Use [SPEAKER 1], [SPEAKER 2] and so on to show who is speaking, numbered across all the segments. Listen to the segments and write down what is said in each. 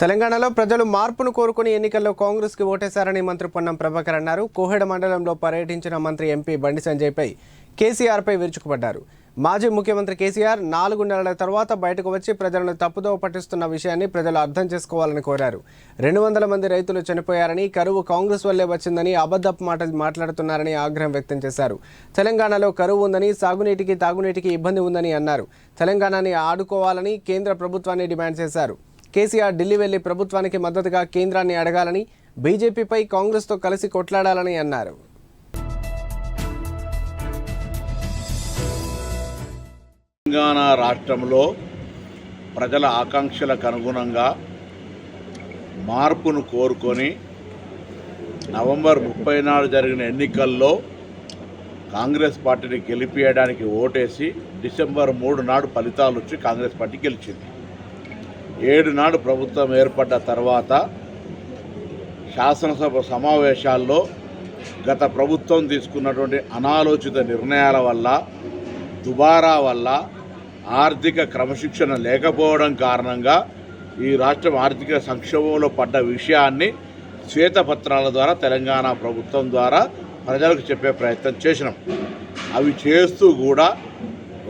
[SPEAKER 1] తెలంగాణలో ప్రజలు మార్పును కోరుకుని ఎన్నికల్లో కాంగ్రెస్కి ఓటేశారని మంత్రి పొన్నం ప్రభాకర్ అన్నారు. కోహెడ మండలంలో పర్యటించిన మంత్రి ఎంపీ బండి సంజయ్పై కేసీఆర్ పై విరుచుకుపడ్డారు. మాజీ ముఖ్యమంత్రి కేసీఆర్ నాలుగు నెలల తర్వాత బయటకు వచ్చి ప్రజలను తప్పుదోవ పట్టిస్తున్న విషయాన్ని ప్రజలు అర్థం చేసుకోవాలని కోరారు. రెండు వందల మంది రైతులు చనిపోయారని కరువు కాంగ్రెస్ వల్లే వచ్చిందని అబద్ధపు మాటలు మాట్లాడుతున్నారని ఆగ్రహం వ్యక్తం చేశారు. తెలంగాణలో కరువు ఉందని సాగునీటికి తాగునీటికి ఇబ్బంది ఉందని అన్నారు. తెలంగాణని ఆడుకోవాలని కేంద్ర ప్రభుత్వాన్ని డిమాండ్ చేశారు. కేసీఆర్ ఢిల్లీ వెళ్ళి ప్రభుత్వానికి మద్దతుగా కేంద్రాన్ని అడగాలని బీజేపీపై కాంగ్రెస్తో కలిసి కొట్లాడాలని అన్నారు.
[SPEAKER 2] తెలంగాణ రాష్ట్రంలో ప్రజల ఆకాంక్షలకు అనుగుణంగా మార్పును కోరుకొని నవంబర్ ముప్పై నాడు జరిగిన ఎన్నికల్లో కాంగ్రెస్ పార్టీని గెలిపియడానికి ఓటేసి డిసెంబర్ మూడు నాడు ఫలితాలు వచ్చి కాంగ్రెస్ పార్టీ గెలిచింది. ఏడు నాడు ప్రభుత్వం ఏర్పడ్డ తర్వాత శాసనసభ సమావేశాల్లో గత ప్రభుత్వం తీసుకున్నటువంటి అనాలోచిత నిర్ణయాల వల్ల దుబారా వల్ల ఆర్థిక క్రమశిక్షణ లేకపోవడం కారణంగా ఈ రాష్ట్రం ఆర్థిక సంక్షోభంలో పడ్డ విషయాన్ని శ్వేతపత్రాల ద్వారా తెలంగాణ ప్రభుత్వం ద్వారా ప్రజలకు చెప్పే ప్రయత్నం చేసినాం. అవి చేస్తూ కూడా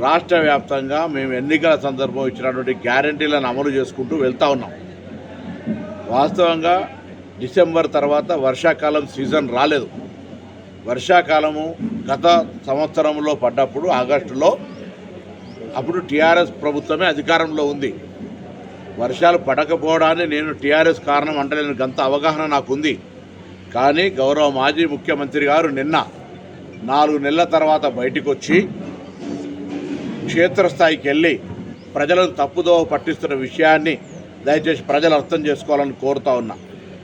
[SPEAKER 2] రాష్ట్ర వ్యాప్తంగా మేము ఎన్నికల సందర్భం ఇచ్చినటువంటి గ్యారంటీలను అమలు చేసుకుంటూ వెళ్తూ ఉన్నాం. వాస్తవంగా డిసెంబర్ తర్వాత వర్షాకాలం సీజన్ రాలేదు. వర్షాకాలము గత సంవత్సరంలో పడ్డప్పుడు ఆగస్టులో అప్పుడు టీఆర్ఎస్ ప్రభుత్వమే అధికారంలో ఉంది. వర్షాలు పడకపోవడాన్ని నేను టీఆర్ఎస్ కారణం అంటలేని గంత అవగాహన నాకుంది. కానీ గౌరవ మాజీ ముఖ్యమంత్రి గారు నిన్న నాలుగు నెలల తర్వాత బయటకు వచ్చి క్షేత్రస్థాయికి వెళ్ళి ప్రజలను తప్పుదోవ పట్టిస్తున్న విషయాన్ని దయచేసి ప్రజలు అర్థం చేసుకోవాలని కోరుతా ఉన్నా.